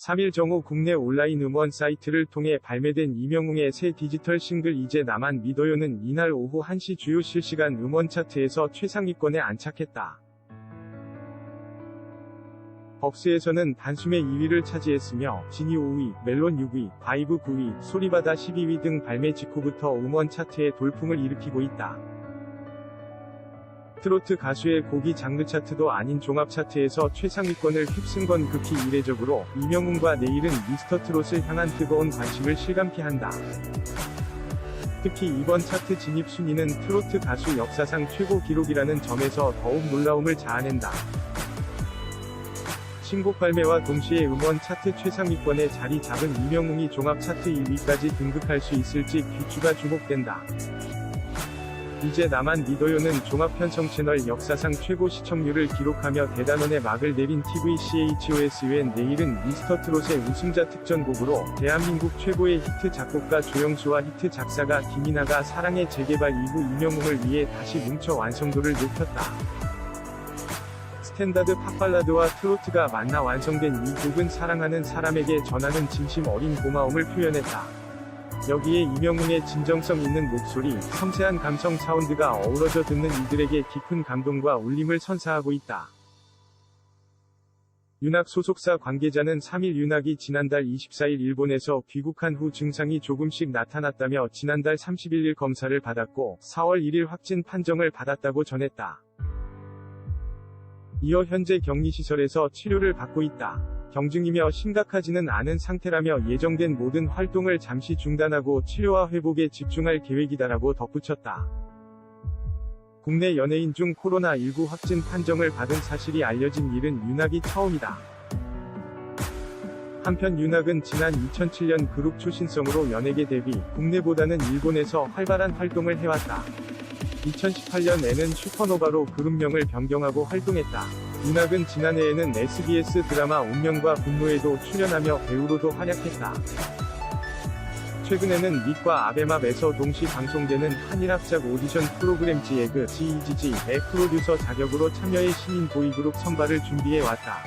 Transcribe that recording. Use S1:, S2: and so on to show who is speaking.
S1: 3일 정오 국내 온라인 음원 사이트를 통해 발매된 이명웅의 새 디지털 싱글 이제 나만 믿어요는 이날 오후 1시 주요 실시간 음원 차트에서 최상위권에 안착했다. 벅스에서는 단숨에 2위를 차지했으며 진이 5위, 멜론 6위, 바이브 9위, 소리바다 12위 등 발매 직후부터 음원 차트에 돌풍을 일으키고 있다. 트로트 가수의 곡이 장르 차트도 아닌 종합 차트에서 최상위권을 휩쓴 건 극히 이례적으로 이명웅과 내일은 미스터 트롯을 향한 뜨거운 관심을 실감케 한다. 특히 이번 차트 진입 순위는 트로트 가수 역사상 최고 기록이라는 점에서 더욱 놀라움을 자아낸다. 신곡 발매와 동시에 음원 차트 최상위권에 자리 잡은 이명웅이 종합 차트 1위까지 등극할 수 있을지 귀추가 주목된다. 이제 나만 믿어요는 종합 편성 채널 역사상 최고 시청률을 기록하며 대단원의 막을 내린 TVCHOSUN 내일은 미스터 트롯의 우승자 특전곡으로 대한민국 최고의 히트 작곡가 조영수와 히트 작사가 김이나가 사랑의 재개발 이후 이명웅을 위해 다시 뭉쳐 완성도를 높였다. 스탠다드 팝발라드와 트로트가 만나 완성된 이 곡은 사랑하는 사람에게 전하는 진심 어린 고마움을 표현했다. 여기에 이명웅의 진정성 있는 목소리, 섬세한 감성 사운드가 어우러져 듣는 이들에게 깊은 감동과 울림을 선사하고 있다. 윤학 소속사 관계자는 3일 윤학이 지난달 24일 일본에서 귀국한 후 증상이 조금씩 나타났다며 지난달 31일 검사를 받았고 4월 1일 확진 판정을 받았다고 전했다. 이어 현재 격리시설에서 치료를 받고 있다. 경증이며 심각하지는 않은 상태라며 예정된 모든 활동을 잠시 중단하고 치료와 회복에 집중할 계획이다라고 덧붙였다. 국내 연예인 중 코로나19 확진 판정을 받은 사실이 알려진 일은 윤학이 처음이다. 한편 윤학은 지난 2007년 그룹 초신성으로 연예계 데뷔, 국내보다는 일본에서 활발한 활동을 해왔다. 2018년에는 슈퍼노바로 그룹명을 변경하고 활동했다. 윤학은 지난해에는 SBS 드라마 운명과 분노에도 출연하며 배우로도 활약했다. 최근에는 닉과 아베마에서 동시 방송되는 한일합작 오디션 프로그램 지에그 GEGG의 프로듀서 자격으로 참여해 신인 보이그룹 선발을 준비해 왔다.